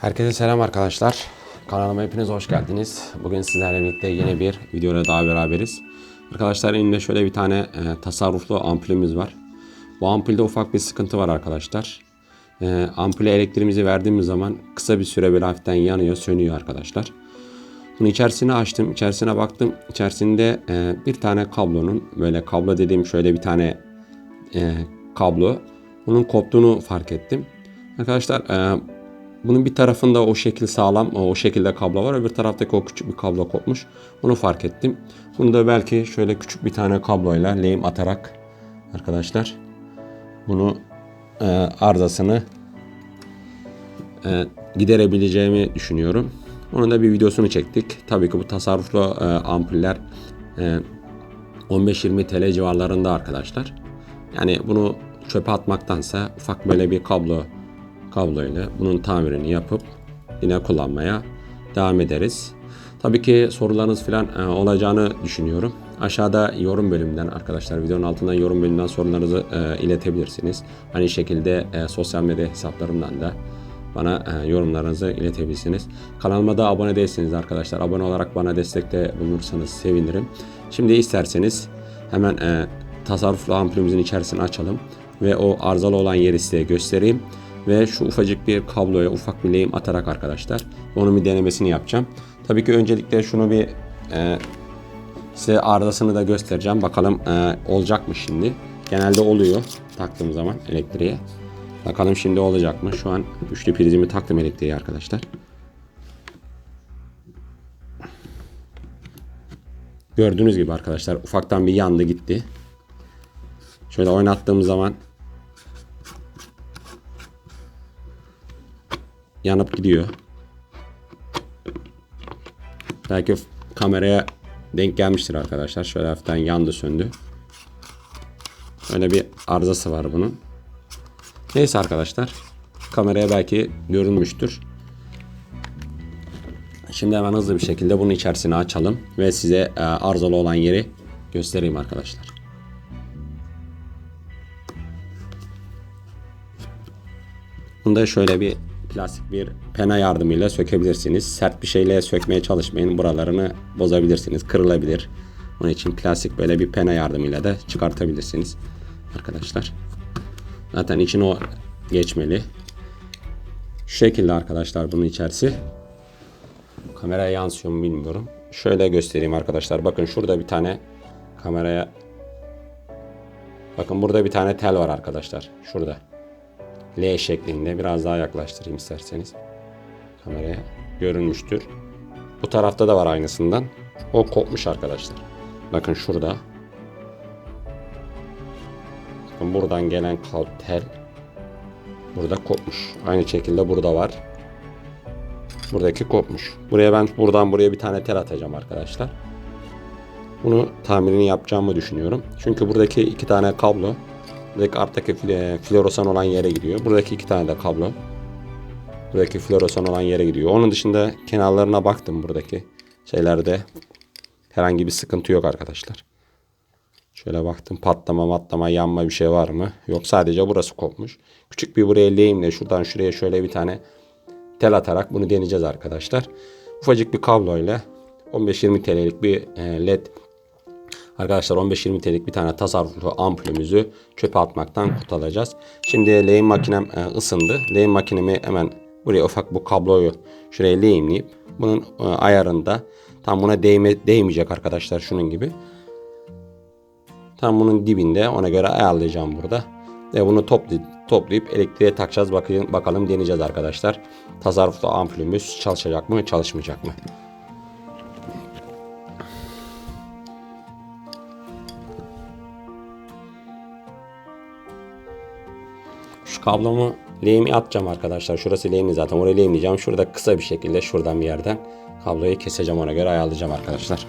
Herkese selam arkadaşlar. Kanalıma hepiniz hoş geldiniz. Bugün sizlerle birlikte yeni bir videoyla daha beraberiz. Arkadaşlar elimde şöyle bir tane e, tasarruflu ampulümüz var. Bu ampulde ufak bir sıkıntı var arkadaşlar. E, ampule elektriğimizi verdiğimiz zaman kısa bir süre böyle hafiften yanıyor, sönüyor arkadaşlar. Bunu içerisine açtım, içerisine baktım. İçerisinde e, bir tane kablonun, böyle kablo dediğim şöyle bir tane e, kablo. Bunun koptuğunu fark ettim. Arkadaşlar e, bunun bir tarafında o şekil sağlam, o şekilde kablo var. Öbür taraftaki o küçük bir kablo kopmuş. Bunu fark ettim. Bunu da belki şöyle küçük bir tane kabloyla lehim atarak arkadaşlar bunu e, arızasını e, giderebileceğimi düşünüyorum. Onun da bir videosunu çektik. Tabii ki bu tasarruflu e, ampuller e, 15-20 TL civarlarında arkadaşlar. Yani bunu çöpe atmaktansa ufak böyle bir kablo kabloyla bunun tamirini yapıp yine kullanmaya devam ederiz. Tabii ki sorularınız falan e, olacağını düşünüyorum. Aşağıda yorum bölümünden arkadaşlar videonun altından yorum bölümünden sorularınızı e, iletebilirsiniz. Aynı şekilde e, sosyal medya hesaplarımdan da bana yorumlarınızı iletebilirsiniz. Kanalıma da abone değilseniz arkadaşlar abone olarak bana destekte bulunursanız sevinirim. Şimdi isterseniz hemen tasarruflu ampulümüzün içerisini açalım ve o arızalı olan yeri size göstereyim ve şu ufacık bir kabloya ufak bir lehim atarak arkadaşlar onun bir denemesini yapacağım. Tabii ki öncelikle şunu bir e, size arızasını da göstereceğim. Bakalım e, olacak mı şimdi? Genelde oluyor taktığım zaman elektriğe. Bakalım şimdi olacak mı? Şu an üçlü prizimi taktım elektriğe arkadaşlar. Gördüğünüz gibi arkadaşlar ufaktan bir yandı gitti. Şöyle oynattığım zaman yanıp gidiyor. Belki kameraya denk gelmiştir arkadaşlar. Şöyle hafiften yandı söndü. Öyle bir arızası var bunun. Neyse arkadaşlar. Kameraya belki görünmüştür. Şimdi hemen hızlı bir şekilde bunun içerisini açalım ve size e, arızalı olan yeri göstereyim arkadaşlar. Bunda şöyle bir plastik bir pena yardımıyla sökebilirsiniz. Sert bir şeyle sökmeye çalışmayın. Buralarını bozabilirsiniz. Kırılabilir. Onun için plastik böyle bir pena yardımıyla da çıkartabilirsiniz. Arkadaşlar. Zaten için o geçmeli. Şu şekilde arkadaşlar bunun içerisi. Kameraya yansıyor mu bilmiyorum. Şöyle göstereyim arkadaşlar. Bakın şurada bir tane kameraya Bakın burada bir tane tel var arkadaşlar. Şurada. L şeklinde biraz daha yaklaştırayım isterseniz. Kameraya görünmüştür. Bu tarafta da var aynısından. O kopmuş arkadaşlar. Bakın şurada. Bakın buradan gelen tel burada kopmuş. Aynı şekilde burada var. Buradaki kopmuş. Buraya ben buradan buraya bir tane tel atacağım arkadaşlar. Bunu tamirini yapacağımı düşünüyorum. Çünkü buradaki iki tane kablo Buradaki arttaki floresan olan yere gidiyor. Buradaki iki tane de kablo. Buradaki floresan olan yere gidiyor. Onun dışında kenarlarına baktım buradaki şeylerde. Herhangi bir sıkıntı yok arkadaşlar. Şöyle baktım patlama matlama yanma bir şey var mı? Yok sadece burası kopmuş. Küçük bir buraya lehimle şuradan şuraya şöyle bir tane tel atarak bunu deneyeceğiz arkadaşlar. Ufacık bir kabloyla 15-20 TL'lik bir e, led Arkadaşlar 15-20 TL'lik bir tane tasarruflu ampulümüzü çöpe atmaktan kurtaracağız. Şimdi lehim makinem e, ısındı. Lehim makinemi hemen buraya ufak bu kabloyu şuraya lehimleyip bunun e, ayarında tam buna değme, değmeyecek arkadaşlar şunun gibi. Tam bunun dibinde ona göre ayarlayacağım burada. Ve bunu toplayıp, toplayıp elektriğe takacağız. Bakalım, bakalım deneyeceğiz arkadaşlar. Tasarruflu ampulümüz çalışacak mı çalışmayacak mı? Şu kablomu lehimi atacağım arkadaşlar. Şurası lehimli zaten. Oraya lehimleyeceğim. Şurada kısa bir şekilde şuradan bir yerden kabloyu keseceğim ona göre ayarlayacağım arkadaşlar.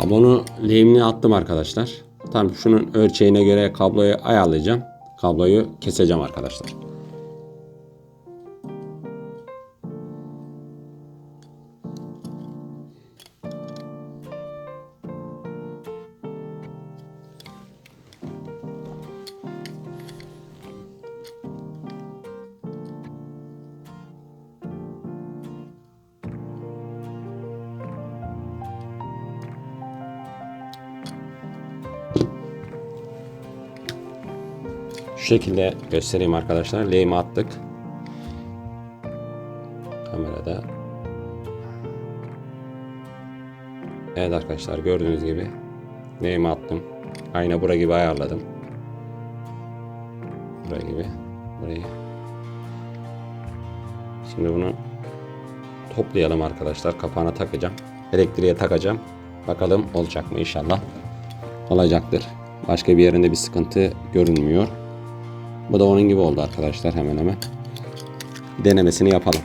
Kablonu lehimine attım arkadaşlar. Tam şunun ölçeğine göre kabloyu ayarlayacağım. Kabloyu keseceğim arkadaşlar. Şekilde göstereyim arkadaşlar. Lehimi attık. Kamerada. Evet arkadaşlar gördüğünüz gibi lehimi attım. Aynı bura gibi ayarladım. Buraya gibi. Burayı. Şimdi bunu toplayalım arkadaşlar. Kapağına takacağım. Elektriğe takacağım. Bakalım olacak mı inşallah. Olacaktır. Başka bir yerinde bir sıkıntı görünmüyor. Bu da onun gibi oldu arkadaşlar hemen hemen. Denemesini yapalım.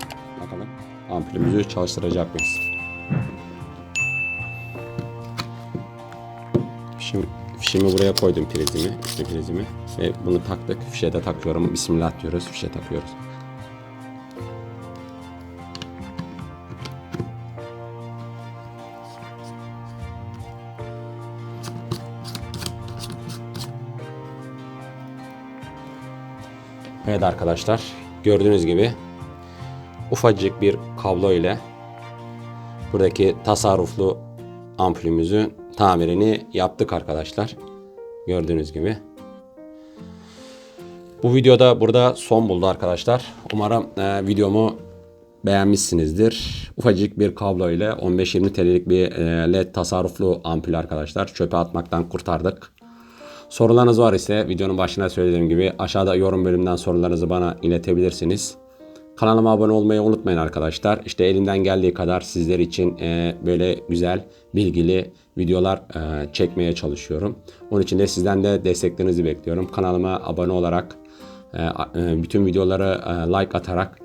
Bakalım ampulümüzü çalıştıracak mıyız? Fişimi, fişimi buraya koydum prizimi, üstü prizimi ve bunu taktık. Fişe de takıyorum. Bismillah diyoruz. Fişe takıyoruz. Evet arkadaşlar gördüğünüz gibi ufacık bir kablo ile buradaki tasarruflu ampulümüzün tamirini yaptık arkadaşlar. Gördüğünüz gibi. Bu videoda burada son buldu arkadaşlar. Umarım e, videomu beğenmişsinizdir. Ufacık bir kablo ile 15-20 TL'lik bir e, led tasarruflu ampul arkadaşlar. Çöpe atmaktan kurtardık. Sorularınız var ise videonun başına söylediğim gibi aşağıda yorum bölümünden sorularınızı bana iletebilirsiniz. Kanalıma abone olmayı unutmayın arkadaşlar. İşte elimden geldiği kadar sizler için e, böyle güzel, bilgili videolar e, çekmeye çalışıyorum. Onun için de sizden de desteklerinizi bekliyorum. Kanalıma abone olarak, e, bütün videoları like atarak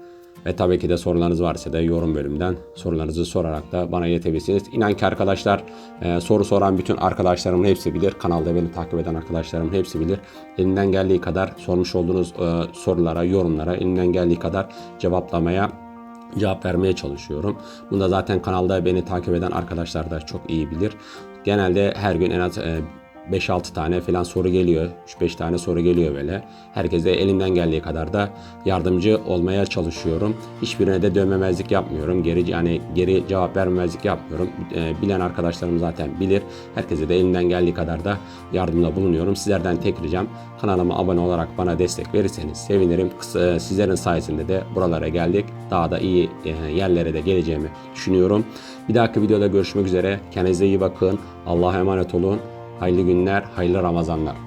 ve tabii ki de sorularınız varsa da yorum bölümünden sorularınızı sorarak da bana iletebilirsiniz. İnan ki arkadaşlar e, soru soran bütün arkadaşlarımın hepsi bilir. Kanalda beni takip eden arkadaşlarımın hepsi bilir. Elinden geldiği kadar sormuş olduğunuz e, sorulara, yorumlara elinden geldiği kadar cevaplamaya cevap vermeye çalışıyorum. Bunu da zaten kanalda beni takip eden arkadaşlar da çok iyi bilir. Genelde her gün en az e, 5-6 tane falan soru geliyor. 3-5 tane soru geliyor böyle. Herkese elimden geldiği kadar da yardımcı olmaya çalışıyorum. Hiçbirine de dönmemezlik yapmıyorum. Geri yani geri cevap vermemezlik yapmıyorum. E, bilen arkadaşlarım zaten bilir. Herkese de elimden geldiği kadar da yardımda bulunuyorum. Sizlerden tek ricam kanalıma abone olarak bana destek verirseniz sevinirim. Kısa, sizlerin sayesinde de buralara geldik. Daha da iyi e, yerlere de geleceğimi düşünüyorum. Bir dahaki videoda görüşmek üzere. Kendinize iyi bakın. Allah'a emanet olun. Hayırlı günler, hayırlı Ramazanlar.